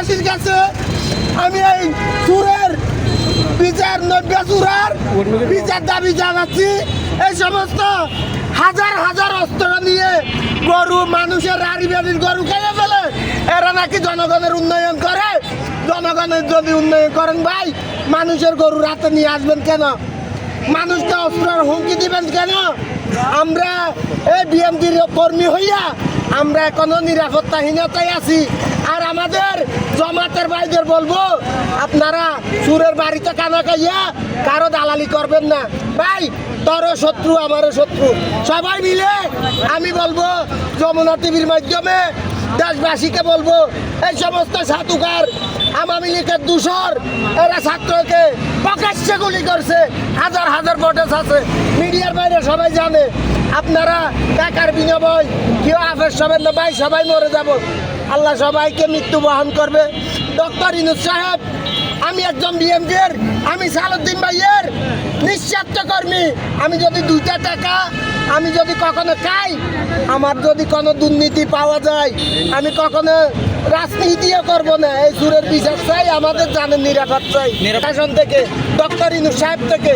দেশবাসীর কাছে আমি এই সুরের বিচার নব্য সুরার বিচার দাবি জানাচ্ছি। এই সমস্ত হাজার হাজার অস্ত্র নিয়ে গরু, মানুষের রাড়ি বাড়ির গরু খেয়ে ফেলে। এরা নাকি জনগণের উন্নয়ন করে? জনগণের যদি উন্নয়ন করেন ভাই, মানুষের গরু রাতে নিয়ে আসবেন কেন? মানুষকে অস্ত্রের হুমকি দিবেন কেন? আমরা এই বিএমপির কর্মী হইয়া আমরা এখনও নিরাপত্তাহীনতায় আছি। আর ভাইদের বলব, আপনারা সুরের বাড়িতে কানা খাইয়া কারও দালালি করবেন না। ভাই, তোরও শত্রু, আমারও শত্রু। সবাই মিলে আমি বলব, যমুনা টিভির মাধ্যমে দেশবাসীকে বলব, এই সমস্ত সাধুকার, আওয়ামী লীগের দূষর, এরা ছাত্রকে প্রকাশ্যে গুলি করছে। হাজার হাজার ভোটার আছে। মিডিয়ার বাইরে সবাই জানে। আপনারা টাকার বিনিময় কেউ আফের সবেন না। ভাই, সবাই মরে যাব। আল্লাহ সবাইকে মৃত্যু বহন করবে। ডক্টর ইনুস সাহেব আমি একজন বিএমপির আমি সালুদ্দিন ভাইয়ের নিঃস্বার্থ কর্মী। আমি যদি দুইটা টাকা আমি যদি কখনো খাই আমার যদি কোনো দুর্নীতি পাওয়া যায় আমি কখনো রাজনীতিও করব না। এই সুরের বিচার চাই আমাদের জানেন নিরাপদ চাই। থেকে ডক্টর ইনু সাহেব থেকে